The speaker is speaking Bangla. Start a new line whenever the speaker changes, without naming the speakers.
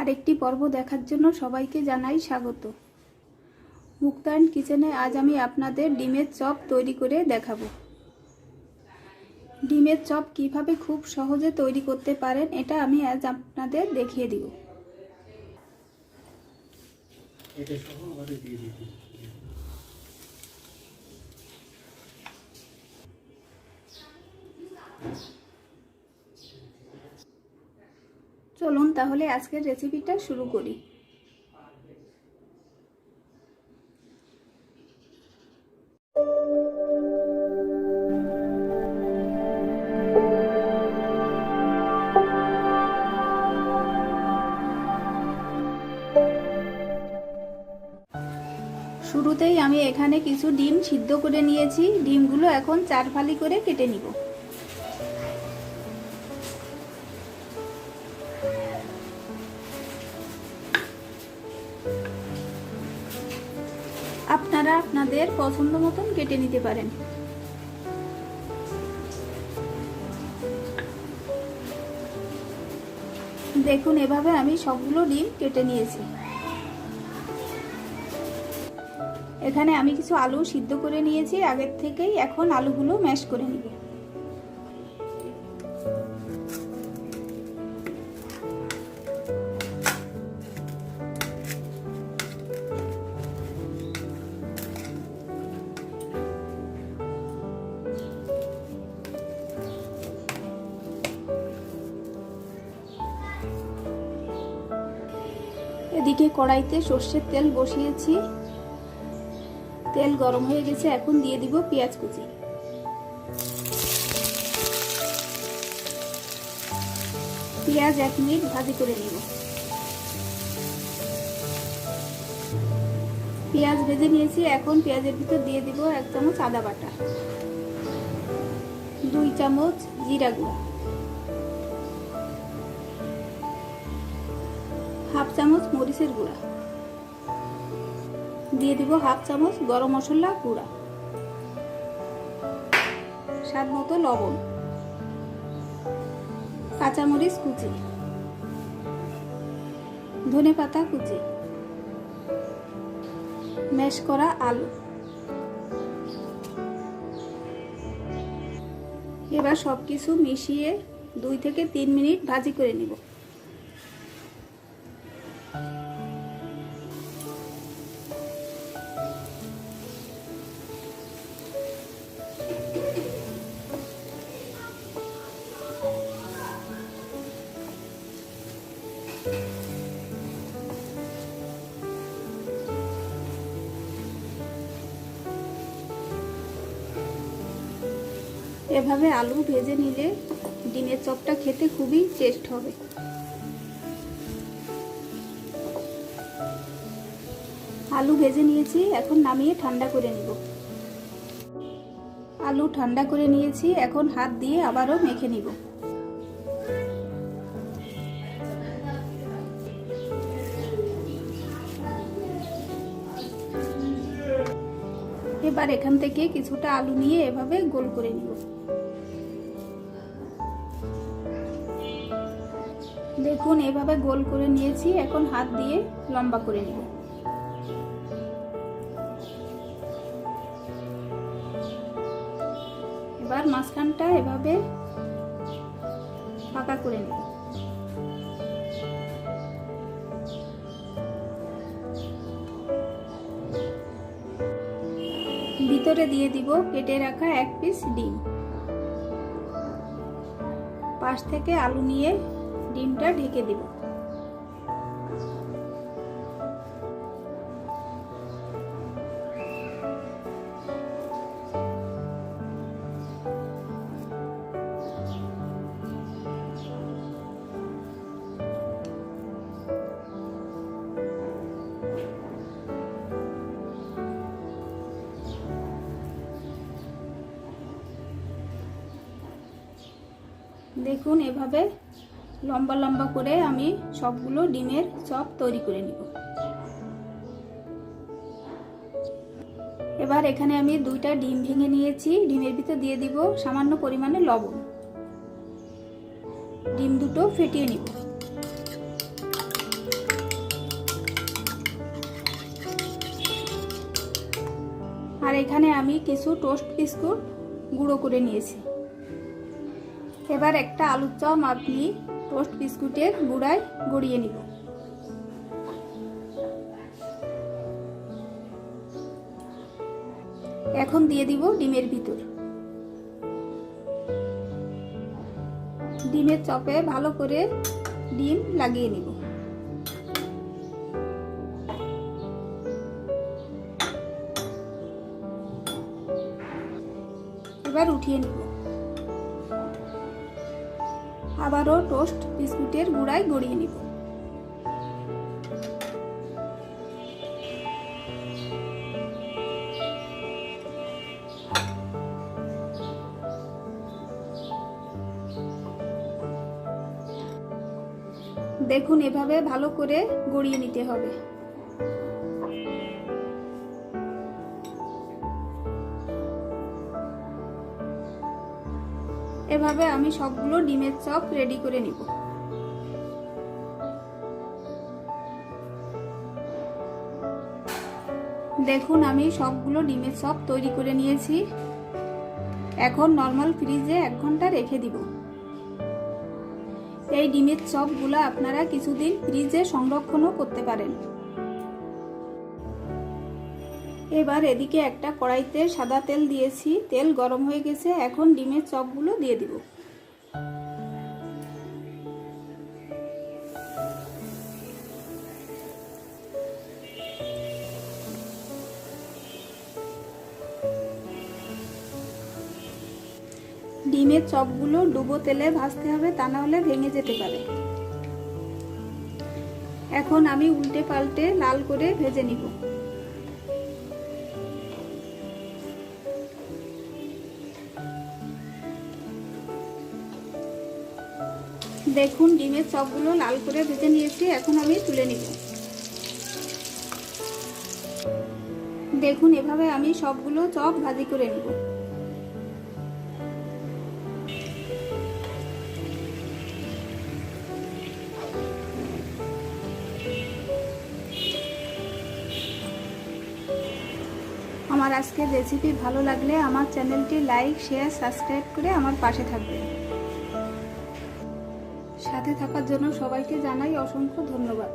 আরেকটি পর্ব দেখার জন্য সবাইকে জানাই স্বাগত। মুক্তায়ন কিচেনে আজ আমি আপনাদের ডিমের চপ তৈরি করে দেখাবো। ডিমের চপ কীভাবে খুব সহজে তৈরি করতে পারেন, এটা আমি আজ আপনাদের দেখিয়ে দিব।
এটা সহ
চলুন তাহলে আজকের রেসিপিটা শুরু করি। শুরুতেই আমি এখানে কিছু ডিম সিদ্ধ করে নিয়েছি। ডিমগুলো এখন চার ফালি করে কেটে নিব। আপনারা আপনাদের পছন্দ মতন কেটে নিতে পারেন। দেখুন, এভাবে আমি সবগুলো ডিম কেটে নিয়েছি। এখানে আমি কিছু আলু সিদ্ধ করে নিয়েছি। আগের থেকেই এখন আলুগুলো ম্যাশ করে নিব। এদিকে কড়াইতে সর্ষের তেল বসিয়েছি। তেল গরম হয়ে গেছে, এখন দিয়ে দিব পেঁয়াজ কুচি। পেঁয়াজ এক মিনিট ভাজি করে নিব। পেঁয়াজ ভেজে নিয়েছি, এখন পেঁয়াজের ভিতর দিয়ে দিব এক চামচ আদা বাটা। দুই চামচ জিরা গুঁড়া। হাফ চামচ মরিচের গুঁড়া। দিয়ে দিব হাফ চামচ গরম মশলা গুঁড়া। স্বাদ মতো লবণ। কাঁচামরিচ কুচি। ধনে পাতা কুচি। ম্যাশ করা আলু। এবার সবকিছু মিশিয়ে দুই থেকে তিন মিনিট ভাজি করে নিব। এভাবে আলু ভেজে নিলে ডিমের চপটা খেতে খুবই টেস্ট হবে। আলু ভেজে নিয়েছি, এখন নামিয়ে ঠান্ডা করে নিব। আলু ঠান্ডা করে নিয়েছি, এখন হাত দিয়ে আবারও মেখে নিব। এবার এখান থেকে কিছুটা আলু নিয়ে এভাবে গোল করে নিব। দেখুন, এভাবে গোল করে নিয়েছি, এখন হাত দিয়ে লম্বা করে নিব। এবার মাঝখানটা এভাবে ফাঁকা করে নেব। ভিতরে দিয়ে দিব কেটে রাখা এক পিস ডিম। পাশ থেকে আলু নিয়ে ডিমটা ঢেকে দিব। দেখুন, এভাবে লম্বা লম্বা করে আমি সবগুলো ডিমের চপ তৈরি করে নিব। এবার এখানে আমি দুইটা ডিম ভেঙে নিয়েছি। ডিমের ভিতর দিয়ে দিব সামান্য পরিমাণে লবণ। ডিম দুটো ফেটিয়ে নিব। আর এখানে আমি কিছু টোস্ট বিস্কুট গুঁড়ো করে নিয়েছি। এবার একটা আলুর চপ আপনি টোস্ট বিস্কুটের গুঁড়ায় গড়িয়ে নিব। এখন দিয়ে দিব ডিমের ভিতর। ডিমের চপে ভালো করে ডিম লাগিয়ে নিব। এবার উঠিয়ে নিব। আবারও টোস্ট বিস্কুটের গুঁড়ায় গড়িয়ে নিব। দেখুন এভাবে ভালো করে গড়িয়ে নিতে হবে। এভাবে আমি সবগুলো ডিমের চপ রেডি করে নিব। দেখুন, আমি সবগুলো ডিমের চপ তৈরি করে নিয়েছি। এখন নর্মাল ফ্রিজে এক ঘণ্টা রেখে দিব। এই ডিমের চপগুলো আপনারা কিছুদিন ফ্রিজে সংরক্ষণও করতে পারেন। এবার এদিকে একটা কড়াইতে সাদা তেল দিয়েছি। তেল গরম হয়ে গেছে, এখন ডিমের চপগুলো দিয়ে দিব। ডিমের চপগুলো ডুবো তেলে ভাজতে হবে, তা না হলে ভেঙে যেতে পারে। এখন আমি উল্টে পাল্টে লাল করে ভেজে নিব। দেখুন, ডিমের চপগুলো লাল করে ভেজে নিয়েছি, এখন আমি তুলে নিব। দেখুন, এভাবে আমি সবগুলো চপ ভাজি করে নিব। আমার আজকের রেসিপি ভালো লাগলে আমার চ্যানেলটি লাইক শেয়ার সাবস্ক্রাইব করে আমার পাশে থাকবেন। সাথে থাকার জন্য সবাইকে জানাই অসংখ্য ধন্যবাদ।